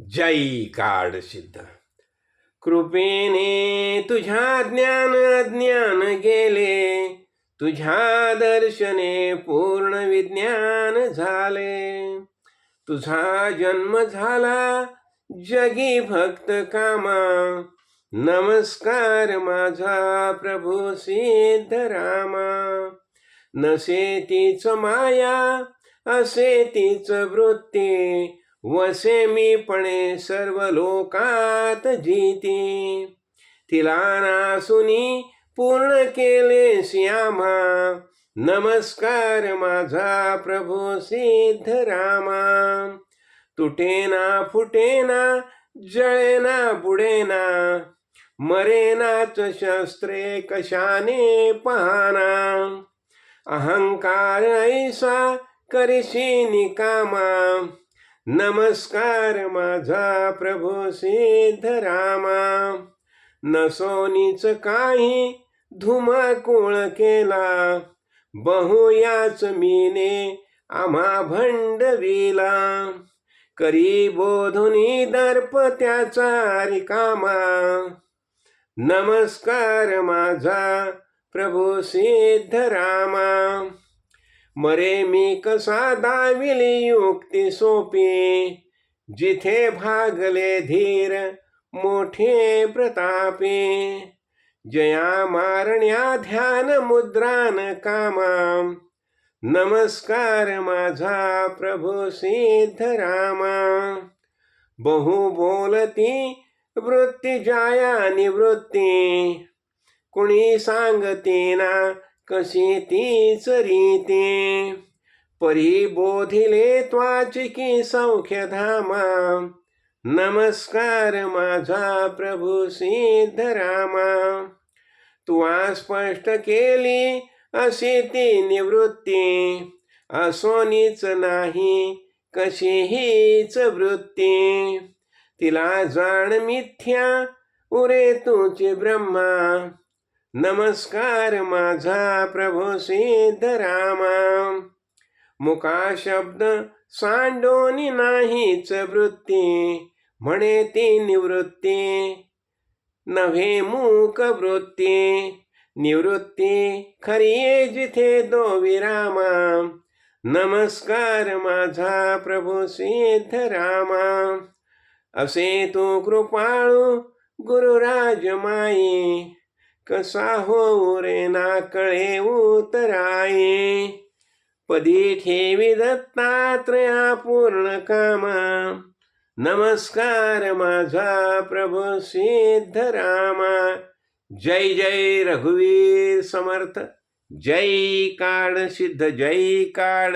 जय काड सिद्ध. कृपेने तुझ्या ज्ञान अज्ञान गेले. तुझ्या दर्शने पूर्ण विज्ञान झाले. तुझा जन्म झाला जगी भक्त कामा. नमस्कार माझा प्रभू सिद्ध रामा. नसे तीच माया असे तीच वृत्ती. वसे मी पणे सर्व लोकात जीते. तिला नासुनी पूर्ण केले श्यामा. नमस्कार माझा प्रभू सिद्ध रामा तुटेना फुटेना जळेना बुडेना. मरेनाच शस्त्रे कशाने पाहना. अहंकार ऐसा करिशी निकामा. नमस्कार माझा प्रभू सिद्धरामा. नसोनीच काही धुमाकूळ केला. बहुयाच मीने आम्हा भंडविला. करी बोधुनी दर्प त्याचा रिकामा. नमस्कार माझा प्रभू सिद्धरामा. मरे मी कसा दाविली युक्ती सोपी? जिथे भागले धीर मोठे प्रतापे. जया मारण्या ध्यान मुद्रान कामा. नमस्कार माझा प्रभू सिद्धरामा. बहु बोलती वृत्ती जाया निवृत्ती. कुणी सांगती ना कशी ती चरिते? परी बोधिले त्वाचिकी सौख्य धामा. नमस्कार माझा प्रभू सिद्धरामा. तू स्पष्ट केली अशी ती निवृत्ती. असोनीच नाही कशी हीच वृत्ती. तिला जाण मिथ्या उरे तुझे ब्रह्मा. नमस्कार माझा प्रभू सिद्धरामा मुका शब्द सांडोनी नाहीच वृत्ती म्हणे ती निवृत्ती. नव्हे मूक वृत्ती निवृत्ती खरी जिथे दो विरामा. नमस्कार माझा प्रभू सिद्धरामा असे तू कृपाळू गुरुराज माई कसा हो रे ना कळे उतराये? पदी ठेवी दत्तात्रया पूर्ण कामा. नमस्कार माझा प्रभू सिद्धरामा. जय जय रघुवीर समर्थ. जय काळ सिद्ध जय काळ